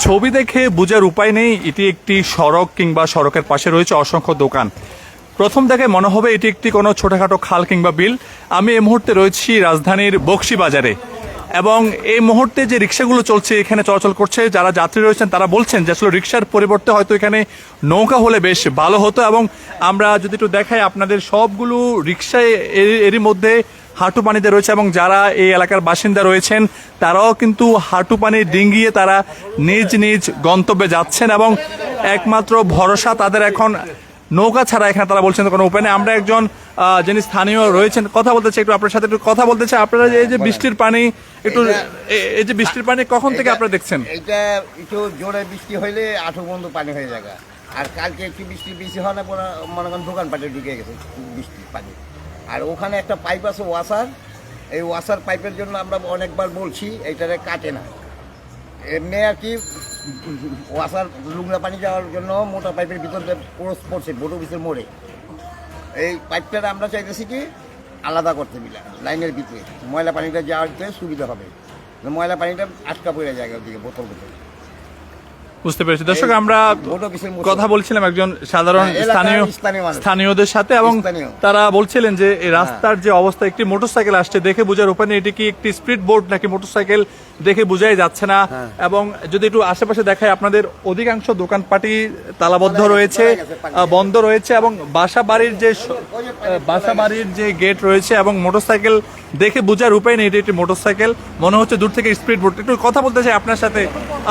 ছবি দেখে বোঝার উপায় নেই, এটি একটি সড়ক কিংবা সড়কের পাশে রয়েছে অসংখ্য দোকান। প্রথম দেখে মনে হবে এটি একটি কোনো ছোটখাটো খাল কিংবা বিল। আমি এই মুহূর্তে রয়েছি রাজধানীর বক্সি বাজারে এবং এই মুহূর্তে যে রিক্সাগুলো চলছে, এখানে চলাচল করছে, যারা যাত্রী রয়েছেন, তারা বলছেন যে আসলে রিক্সার পরিবর্তে হয়তো এখানে নৌকা হলে বেশ ভালো হতো। এবং আমরা যদি একটু দেখাই আপনাদের সবগুলো রিক্সায় এর- এরই মধ্যে হাঁটু পানিতে রয়েছে এবং যারা এই এলাকার বাসিন্দা রয়েছেন তারাও কিন্তু হাঁটু পানি ডিঙ্গিয়ে তারা নিজ নিজ গন্তব্যে যাচ্ছেন এবং একমাত্র ভরসা তাদের এখন নৌকা ছাড়া এখানে তারা বলছেন কোনো উপায় নেই। আমরা একজন যিনি স্থানীয় রয়েছেন কথা বলতে চাই একটু আপনার সাথে একটু কথা বলতে চাই। আপনারা এই যে বৃষ্টির পানি একটু এই যে বৃষ্টির পানি কখন থেকে আপনারা দেখছেন? এটা একটু জোরে বৃষ্টি হইলে আঠো বন্ধু পানি হয়ে যাবে। আর কালকে একটু বৃষ্টি বেশি হয় না মনে করেন দোকানপাটে ঢুকে গেছে বৃষ্টির পানি। আর ওখানে একটা পাইপ আছে ওয়াসার এই ওয়াসার পাইপের জন্য আমরা অনেকবার বলছি, এইটারে কাটে না। এমনি আর কি ওয়াসার লুংরা পানি যাওয়ার জন্য মোটা পাইপের ভিতর ক্রস পড়ছে, বড় বিচের মোড়ে এই পাইপটা আমরা চাইতেছি কি, আলাদা করতে দিলা লাইনের ভিতরে। ময়লা পানিটা যাওয়াতে সুবিধা হবে। ময়লা পানিটা আটকা পড়ে যায় ওদিকে, বোতল বোতল। বুঝতে পেরেছি। দর্শক আমরা কথা বলছিলাম একজন সাধারণ হ্যাঁ, স্থানীয় স্থানীয় স্থানীয়দের সাথে এবং তারা বলছিলেন যে এই রাস্তার যে অবস্থা একটি মোটরসাইকেল আসছে দেখে বোঝার উপায় নেই এটি কি একটি স্পিড বোর্ড নাকি মোটরসাইকেল? দেখে বোঝাই যাচ্ছে না। হ্যাঁ। এবং যদি একটু আশেপাশে দেখায় আপনাদের অধিকাংশ দোকানপাটি তালাবদ্ধ রয়েছে বন্ধ রয়েছে এবং বাসা বাড়ির যে বাসা বাড়ির যে গেট রয়েছে এবং মোটরসাইকেল দেখে বোঝার উপায় নেই এটি একটি মোটরসাইকেল। মনে হচ্ছে দূর থেকে স্পিড বোর্ড একটু কথা বলতে চাই আপনার সাথে।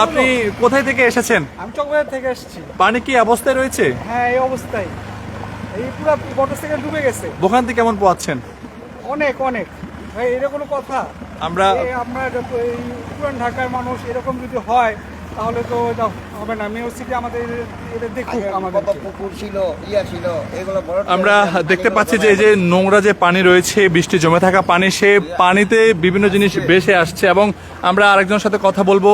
আপনি কোথায় থেকে এসেছেন? আমি চকবাজার থেকে এসেছি। পানি কি অবস্থায় রয়েছে? হ্যাঁ এই অবস্থায়। এই পুরো মোটরসাইকেল ডুবে গেছে। ভোগান্তি কেমন পাচ্ছেন অনেক অনেক। ভাই এটা কোনো কথা। আমরা আমরা এই পুরান ঢাকার মানুষ এরকম যদি হয় তাহলে তো এটা হবে না। মেয়র সিটি আমাদের এটা দেখুক আমাদের পুকুর ছিল ইয়া ছিল এগুলো বড় আমরা দেখতে পাচ্ছি যে এই যে নোংরা যে পানি রয়েছে বৃষ্টি জমে থাকা পানি সে পানিতে বিভিন্ন জিনিস ভেসে আসছে এবং আমরা আরেকজনের সাথে কথা বলব।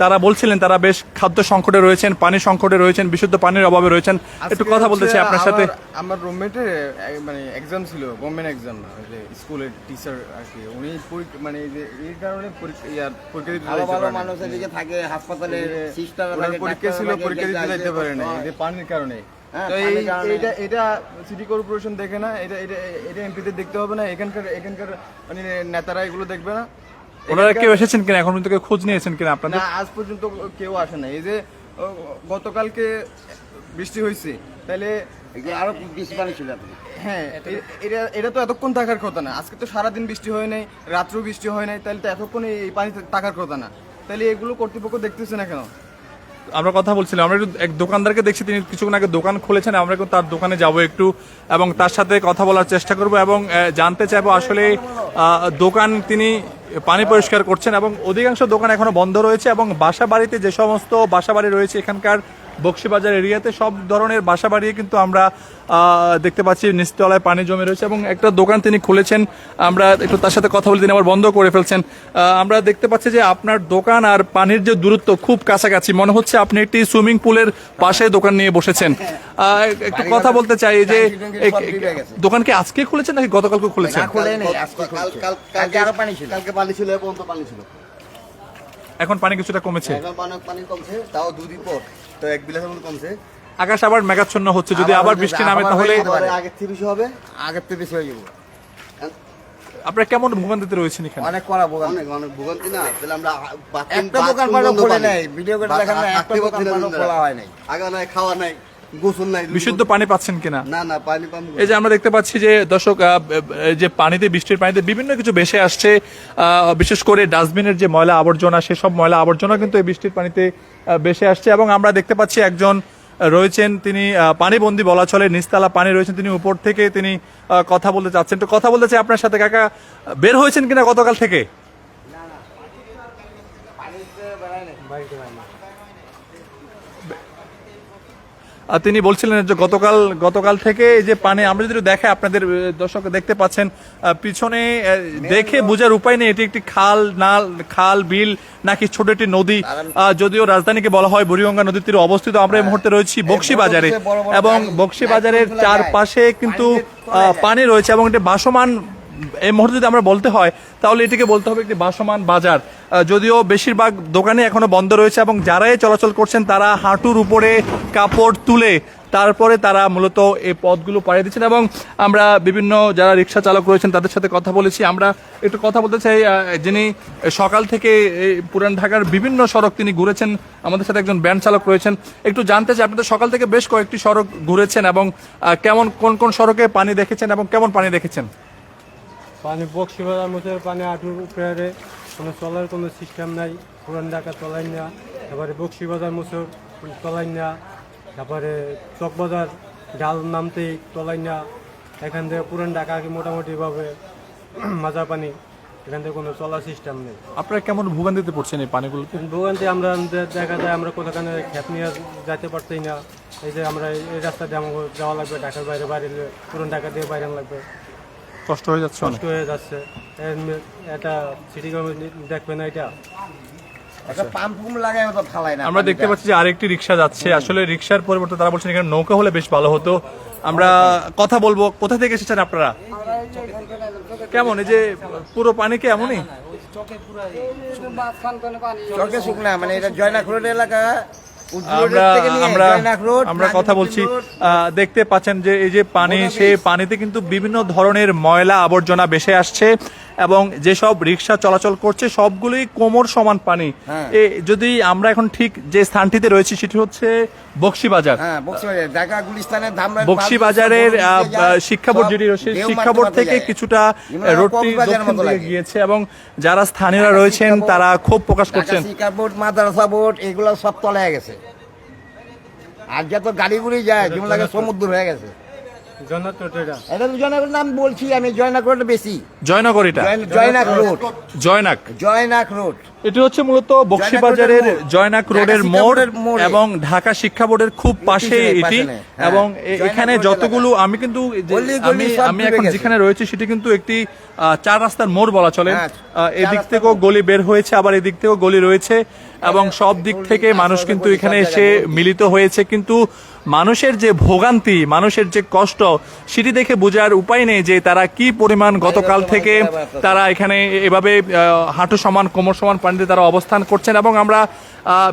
তারা বলছিলেন তারা বেশ খাদ্য সংকটে রয়েছেন পানি সংকটে রয়েছেন বিশুদ্ধ পানির অভাবে রয়েছেন। একটু কথা বলতে চাই আপনার সাথে। আমার রুমমেটের মানে এক্সাম ছিল গভর্নমেন্ট এক্সাম যে স্কুলের টিচার আর কি উনি মানে এই যে এই কারণে পরীক্ষা পরীক্ষা দিতে ভালো যাইতে ভালো পারে নাই। মানুষ এদিকে থাকে হাসপাতালে সিস্টার ওনার পরীক্ষা ছিল পরীক্ষা দিতে যাইতে পারে না এই যে পানির কারণে। এই পানির কারণে। এটা এটা সিটি কর্পোরেশন দেখে না এটা এটা এটা এমপিতে দেখতে হবে না এখানকার এখানকার মানে নেতারা এগুলো দেখবে না। ওনারা কেউ এসেছেন কিনা? এখন পর্যন্ত কেউ খোঁজ নিয়েছেন কিনা আপনাদের? না আজ পর্যন্ত কেউ আসে না এই যে গতকালকে বৃষ্টি হয়েছে তাহলে আরও বেশি পানি ছিল আপনি হ্যাঁ এটা এটা তো এতক্ষণ থাকার কথা না। আজকে তো সারাদিন বৃষ্টি হয় নাই রাত্রেও বৃষ্টি হয় নাই তাহলে তো এতক্ষণ এই পানি থাকার কথা না। তাহলে এগুলো কর্তৃপক্ষ দেখতেছে না কেন আমরা কথা বলছিলাম, আমরা একটু এক দোকানদারকে দেখছি, তিনি কিছুক্ষণ আগে দোকান খুলেছেন, আমরা একটু তার দোকানে যাব একটু এবং তার সাথে কথা বলার চেষ্টা করব এবং জানতে চাইব আসলে দোকান তিনি পানি পরিষ্কার করছেন এবং অধিকাংশ দোকান এখনও বন্ধ রয়েছে এবং বাসা বাড়িতে যে সমস্ত বাসা বাড়ি রয়েছে, এখানকার বক্সিবাজার এরিয়াতে সব ধরনের বাসা বাড়িয়ে কিন্তু আমরা আহ, দেখতে পাচ্ছি নিচতলায় পানি জমে রয়েছে এবং একটা দোকান তিনি খুলেছেন। আমরা একটু তার সাথে কথা বলে তিনি আবার বন্ধ করে ফেলছেন। আহ, আমরা দেখতে পাচ্ছি যে আপনার দোকান আর পানির যে দূরত্ব খুব কাছাকাছি। মনে হচ্ছে আপনি একটি সুইমিং পুলের পাশে দোকান নিয়ে বসেছেন। আহ, একটু কথা বলতে চাই যে দোকান কি আজকে খুলেছেন নাকি গতকালকে খুলেছেন? খুলে নেই আজকে কাল খুলছে। কাল কালকে পানি ছিল। কালকে পানি ছিল এ পর্যন্ত পানি ছিল। এখন পানি কিছুটা কমেছে। এখন পানি পানি কমছে তাও দুদিন পর। তো এক বিলাসের মতো কমছে। আকাশ আবার মেঘাচ্ছন্ন হচ্ছে যদি আবার বৃষ্টি নামে তাহলে আগের থেকে বেশি হবে। আগের থেকে বেশি হয়ে যাব। আপনারা কেমন ভোগান্তিতে রয়েছেন এখানে? অনেক করা ভোগান্তি। অনেক অনেক ভোগান্তি না। তাহলে আমরা একটা দোকান খোলে। নাই। ভিডিও করে একটা দোকান। খোলা হয় নাই। আগে নাই খাওয়া নাই। গোসল নাই বিশুদ্ধ পানি পাচ্ছেন কিনা? না না পানি পাম এই যে আমরা দেখতে পাচ্ছি যে দর্শক যে পানিতে বৃষ্টির পানিতে বিভিন্ন কিছু ভেসে আসছে বিশেষ করে ডাস্টবিনের যে ময়লা আবর্জনা সেসব ময়লা আবর্জনা কিন্তু এই বৃষ্টির পানিতে ভেসে আসছে এবং আমরা দেখতে পাচ্ছি একজন রয়েছেন তিনি পানিবন্দী বলা চলে নিচতলা পানি রয়েছেন তিনি উপর থেকে তিনি কথা বলতে চাচ্ছেন। তো কথা বলতে চাই আপনার সাথে কাকা বের হয়েছেন কিনা গতকাল থেকে? তিনি বলছিলেন যে গতকাল গতকাল থেকে এই যে পানি আমরা যদি দেখে আপনাদের দর্শক দেখতে পাচ্ছেন পিছনে দেখে বোঝার উপায় নেই এটি একটি খাল নাল খাল বিল নাকি ছোট একটি নদী। যদিও রাজধানীকে বলা হয় বুড়িগঙ্গা নদীর তীরে অবস্থিত আমরা এই মুহূর্তে রয়েছি বক্সি বাজারে। এবং বক্সি বাজারের চারপাশে কিন্তু। পানি রয়েছে এবং এটি ভাসমান এই মুহূর্তে যদি আমরা বলতে হয়, তাহলে এটিকে বলতে হবে একটি বাসমান বাজার। যদিও বেশিরভাগ দোকানে এখনও বন্ধ রয়েছে এবং যারাই চলাচল করছেন, তারা হাঁটুর উপরে কাপড় তুলে তারপরে তারা মূলত এই পথগুলো পাড়িয়ে দিচ্ছেন এবং আমরা বিভিন্ন যারা রিক্সা চালক রয়েছেন, তাদের সাথে কথা বলেছি। আমরা একটু কথা বলতে চাই যিনি সকাল থেকে পুরান ঢাকার বিভিন্ন সড়ক তিনি ঘুরেছেন, আমাদের সাথে একজন ব্যান্ড চালক রয়েছেন। একটু জানতে চাই আপনাদের সকাল থেকে বেশ কয়েকটি সড়ক ঘুরেছেন এবং কেমন, কোন কোন সড়কে পানি দেখেছেন এবং কেমন পানি দেখেছেন? পানি বক্সিবাজার মধ্যে পানি আটুর উপরে কোনো চলার কোনো সিস্টেম নাই পুরান ঢাকা চলাই না তারপরে বক্সিবাজার মুসুর চলাই না তারপরে চকবাজার ডাল নামতেই চলাই না এখান থেকে পুরান ঢাকাকে মোটামুটিভাবে মাজা পানি এখান থেকে কোনো চলার সিস্টেম নেই। আপনারা কেমন ভোগান্তিতে পড়ছেন এই পানিগুলোতে? ভোগান্তি আমরা দেখা যায় আমরা কোথাখানে খেত নিয়ে যাইতে পারতেই না। এই যে আমরা এই- এই রাস্তা দিয়ে আমাকে যাওয়া লাগবে ঢাকার বাইরে বাইরে পুরান ঢাকা দিয়ে বাইরে লাগবে। কষ্ট হয়ে যাচ্ছে কষ্ট হয়ে যাচ্ছে। এটা সিটি গভর্নমেন্ট দেখবে না এটা? আমরা দেখতে পাচ্ছি যে আরেকটি রিক্সা যাচ্ছে। আসলে রিক্সার পরিবর্তে তারা বলছেন এখানে নৌকা হলে বেশ ভালো হতো। আমরা কথা বলব। কোথা থেকে এসেছেন আপনারা? কেমন? এই যে পুরো পানি কি এমনই? চকে শুকনা মানে এটা জয়নাক রোড এলাকা। আমরা কথা বলছি আহ, দেখতে পাচ্ছেন যে এই যে পানি সেই পানিতে কিন্তু বিভিন্ন ধরনের ময়লা আবর্জনা বেসে আসছে। এবং যেসব রিক্সা চলাচল করছে সবগুলোই কোমর সমান পানি। হ্যাঁ। এ যদি আমরা এখন ঠিক যে স্থানটিতে রয়েছি সেটি হচ্ছে বক্সিবাজার। হ্যাঁ বক্সিবাজার। ঢাকা গুলিস্তানের ধামরাই বক্সি বাজারের আহ, আহ, শিক্ষা বোর্ড যেটি রয়েছে শিক্ষা বোর্ড থেকে কিছুটা রোডটি দক্ষিণ দিকে গিয়েছে এবং যারা স্থানীয়রা রয়েছেন তারা ক্ষোভ প্রকাশ করছেন। শিক্ষা বোর্ড মাদ্রাসা বোর্ড এগুলো সব তলায় গেছে। আর যত গাড়িগুলি যায় যেমন লাগে সমুদ্র হয়ে গেছে। এটা জয়নাক নাম বলছি আমি জয়নাক রোড বেশি। জয়নগর এটা? জয়নাক রোড। জয়নাক। জয়নাক রোড। এটি হচ্ছে মূলত বক্সিবাজারের জয়নাক রোডের মোড়। এবং ঢাকা শিক্ষা বোর্ডের খুব পাশে এটি হ্যাঁ। এবং এখানে যতগুলো আমি কিন্তু আমি আমি এখন যেখানে রয়েছে সেটি কিন্তু একটি আহ, চার রাস্তার মোড় বলা চলে। হ্যাঁ, আহ, এদিক থেকেও গলি বের হয়েছে আবার এদিক থেকেও গলি রয়েছে এবং সব দিক থেকে মানুষ কিন্তু এখানে এসে মিলিত হয়েছে। কিন্তু মানুষের যে ভোগান্তি, মানুষের যে কষ্ট, সেটি দেখে বোঝার উপায় নেই যে তারা কি পরিমাণ গতকাল থেকে তারা এখানে এভাবে হাঁটু সমান, কোমর সমান পানিতে তারা অবস্থান করছেন এবং আমরা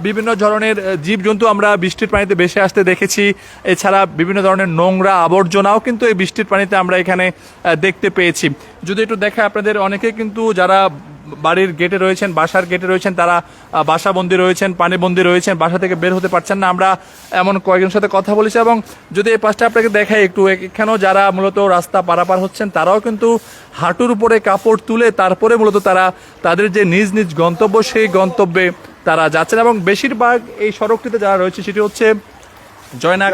বিভিন্ন ধরনের জীবজন্তু আমরা বৃষ্টির পানিতে ভেসে আসতে দেখেছি। এছাড়া বিভিন্ন ধরনের নোংরা আবর্জনাও কিন্তু এই বৃষ্টির পানিতে আমরা এখানে দেখতে পেয়েছি। যদি একটু দেখা আপনাদের, অনেকে কিন্তু যারা বাড়ির গেটে রয়েছেন বাসার গেটে রয়েছেন তারা বাসাবন্দি রয়েছেন পানিবন্দি রয়েছেন বাসা থেকে বের হতে পারছেন না। আমরা এমন কয়েকজনের সাথে কথা বলেছি এবং যদি এই পাশটা আপনাকে দেখাই একটু এখানেও যারা মূলত রাস্তা পারাপার হচ্ছেন তারাও কিন্তু হাঁটুর উপরে কাপড় তুলে তারপরে মূলত তারা তাদের যে নিজ নিজ গন্তব্য সেই গন্তব্যে তারা যাচ্ছেন এবং বেশিরভাগ এই সড়কটিতে যারা রয়েছে সেটি হচ্ছে জয়নাক।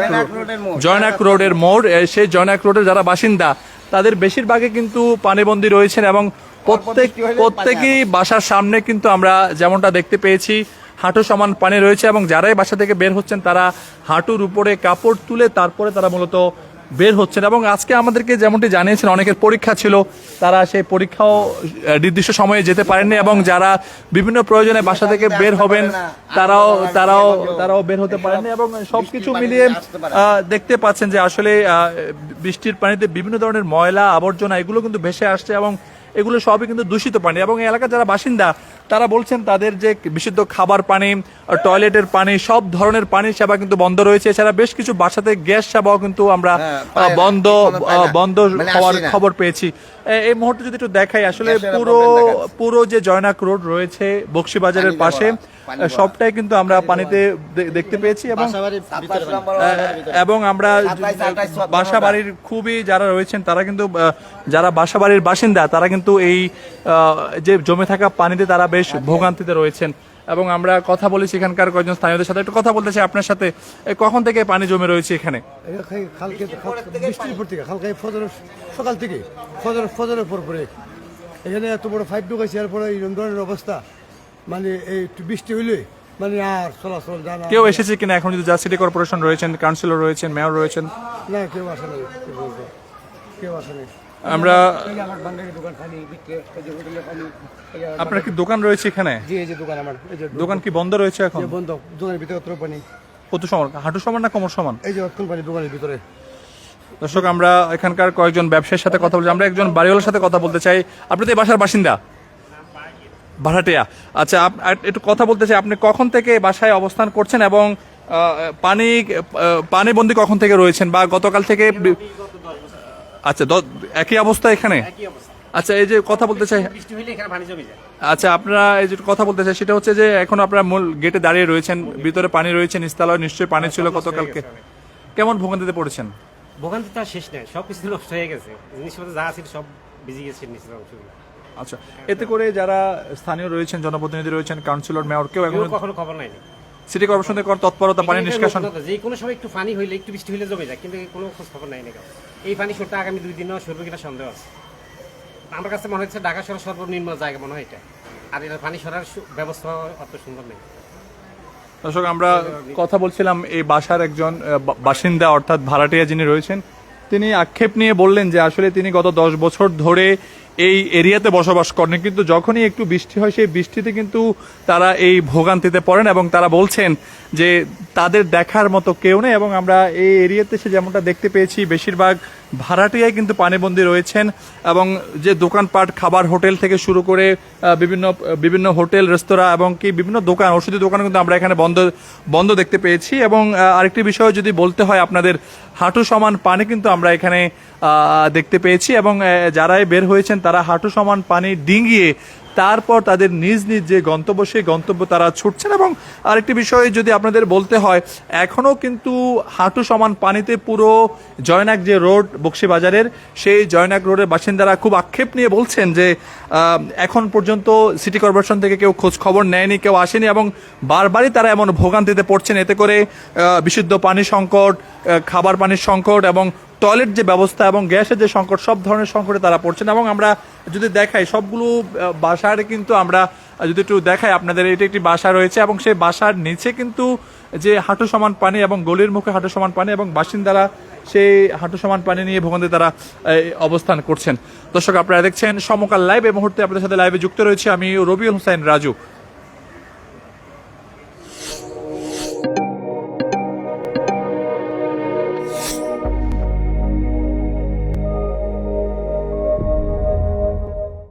জয়নাক রোডের মোড়। সেই জয়নাক রোডের যারা বাসিন্দা তাদের বেশিরভাগে কিন্তু পানিবন্দী রয়েছেন এবং প্রত্যেক প্রত্যেকেই বাসার সামনে কিন্তু আমরা যেমনটা দেখতে পেয়েছি হাঁটু সমান পানি রয়েছে এবং যারাই বাসা থেকে বের হচ্ছেন তারা হাঁটুর উপরে কাপড় তুলে তারপরে তারা মূলত বের হচ্ছেন এবং আজকে আমাদেরকে যেমনটি জানিয়েছেন, অনেকের পরীক্ষা ছিল, তারা সেই পরীক্ষাও নির্দিষ্ট সময়ে যেতে পারেননি এবং যারা বিভিন্ন প্রয়োজনে বাসা থেকে বের হবেন, তারাও তারাও তারাও বের হতে পারেননি এবং সবকিছু মিলিয়ে দেখতে পাচ্ছেন যে আসলে বৃষ্টির পানিতে বিভিন্ন ধরনের ময়লা, আবর্জনা, এগুলো কিন্তু ভেসে আসছে এবং এগুলো সবই কিন্তু দূষিত পানি এবং এলাকার যারা বাসিন্দা তারা বলছেন তাদের যে বিশুদ্ধ খাবার পানি টয়লেটের পানি সব ধরনের পানির সেবা কিন্তু বন্ধ রয়েছে এছাড়া বেশ কিছু বাসাতে গ্যাস সেবাও কিন্তু আমরা হ্যাঁ, বন্ধ বন্ধ মানে হওয়ার খবর পেয়েছি এই মুহূর্তে যদি একটু দেখাই আসলে পুরো। পুরো যে জয়নাক রোড রয়েছে বক্সিবাজারের পাশে। সবটাই কিন্তু আমরা পানিতে দেখতে পেয়েছি এবং আহ, এবং আমরা বাসা বাড়ির খুবই যারা রয়েছেন তারা কিন্তু যারা বাসা বাড়ির বাসিন্দা তারা কিন্তু এই যে জমে থাকা পানিতে তারা বেশ ভোগান্তিতে রয়েছেন। এবং আমরা কথা বলেছি এখানকার কয়েকজন স্থানীয়দের সাথে। একটু কথা বলতে চাই আপনার সাথে। কখন থেকে পানি জমে রয়েছে এখানে? সকাল থেকে ফজরের পর পরে। এখানে এত বড় ফাইভ ঢুকাইছে এরপরে এই ধরনের অবস্থা। মানে এই একটু বৃষ্টি হইলে মানে আর চলাচল জানা কেউ এসেছে কিনা? এখন যদি যা সিটি কর্পোরেশন রয়েছেন কাউন্সিলর রয়েছেন মেয়র রয়েছেন। না কেউ আসে নাই কেউ আসে নাই। আমরা আপনার কি দোকান রয়েছে এখানে? জি এই যে দোকান আমার দোকান কি বন্ধ রয়েছে এখন? বন্ধ দোকানের ভিতরে অত পানি। কত সমান? হাঁটু সমান না কোমর সমান? এই যে অতক্ষণ পানি দোকানের ভিতরে। দর্শক আমরা এখানকার কয়েকজন ব্যবসায়ীর সাথে কথা বলছি। আমরা একজন বাড়িওয়ালার সাথে কথা বলতে চাই। আপনি তো এই বাসার বাসিন্দা? ভাড়াটিয়া। আচ্ছা একটু কথা বলতে চাই আপনি কখন থেকে বাসায় অবস্থান করছেন এবং পানি আহ, পানিবন্দী কখন থেকে রয়েছেন বা গতকাল থেকে আচ্ছা একই অবস্থা এখানে? আচ্ছা এই যে কথা বলতে চাই পানি আচ্ছা আপনারা এই যে কথা বলতে চাই সেটা হচ্ছে যে এখন আপনারা মূল গেটে দাঁড়িয়ে রয়েছেন ভিতরে পানি রয়েছে নিস্তালয় নিশ্চয়ই পানি ছিল গতকালকে। কেমন ভোগান্তিতে পড়েছেন? ভোগান্তি তো শেষ নাই সব কিছু নষ্ট হয়ে গেছে। জিনিসপত্র যা আছে সব ভিজে গেছে নিচের অংশগুলো। আচ্ছা এতে করে যারা স্থানীয় রয়েছেন জনপ্রতিনিধি রয়েছেন কাউন্সিলর মেয়র কেউ এখন কখনো খবর নাই। সিটি কর্পোরেশন থেকে তৎপরতা পানি নিষ্কাশন যে কোনো সময় একটু পানি হইলে একটু বৃষ্টি হইলে জমে যায় কিন্তু কোনো খোঁজ খবর নাই না এই পানি সরতে আগামী দুই দিনও সরবে কিনা সন্দেহ আছে। আমার কাছে মনে হচ্ছে ঢাকা শহর সর্বনিম্ন জায়গা মনে হয় এটা। আর এটা পানি সরার ব্যবস্থা অত সুন্দর নেই। দর্শক আমরা কথা বলছিলাম এই বাসার একজন বাসিন্দা অর্থাৎ ভাড়াটিয়া যিনি রয়েছেন তিনি আক্ষেপ নিয়ে বললেন যে আসলে তিনি গত দশ বছর ধরে এই এরিয়াতে বসবাস করেন, কিন্তু যখনই একটু বৃষ্টি হয়, সেই বৃষ্টিতে কিন্তু তারা এই ভোগান্তিতে পড়েন এবং তারা বলছেন যে তাদের দেখার মতো কেউ নেই এবং আমরা এই এরিয়াতে সে যেমনটা দেখতে পেয়েছি, বেশিরভাগ ভাড়াটিয়ায় কিন্তু পানিবন্দী রয়েছেন এবং যে দোকানপাট, খাবার, হোটেল থেকে শুরু করে বিভিন্ন বিভিন্ন হোটেল, রেস্তোরাঁ এবং কি বিভিন্ন দোকান ওষুধের দোকান কিন্তু আমরা এখানে বন্ধ বন্ধ দেখতে পেয়েছি এবং আরেকটি বিষয় যদি বলতে হয় আপনাদের, হাঁটু সমান পানি কিন্তু আমরা এখানে দেখতে পেয়েছি এবং যারাই বের হয়েছেন তারা হাঁটু সমান পানি ডিঙ্গিয়ে তারপর তাদের নিজ নিজ যে গন্তব্য, সেই গন্তব্য তারা ছুটছেন এবং আরেকটি বিষয় যদি আপনাদের বলতে হয় এখনও কিন্তু হাঁটু সমান পানিতে পুরো জয়নাক যে রোড, বক্সি বাজারের, সেই জয়নাক রোডের বাসিন্দারা খুব আক্ষেপ নিয়ে বলছেন যে এখন পর্যন্ত সিটি কর্পোরেশন থেকে কেউ খোঁজ খবর নেয়নি, কেউ আসেনি এবং বারবারই তারা এমন ভোগান্তিতে পড়ছেন। এতে করে বিশুদ্ধ পানি সংকট খাবার পানির সংকট এবং টয়লেট যে ব্যবস্থা এবং গ্যাসের যে সংকট, সব ধরনের সংকটে তারা পড়ছেন এবং আমরা যদি দেখাই, সবগুলো বাসার কিন্তু আমরা যদি একটু দেখাই আপনাদের, এটি একটি বাসা রয়েছে এবং সেই বাসার নিচে কিন্তু যে হাঁটু সমান পানি এবং গলির মুখে হাঁটু সমান পানি এবং বাসিন্দারা সেই হাঁটু সমান পানি নিয়ে ভোগান্তি তারা অবস্থান করছেন। দর্শক, আপনারা দেখছেন সমকাল লাইভ। এই মুহূর্তে আপনাদের সাথে লাইভে যুক্ত রয়েছে আমি রবিউল হোসেন রাজু।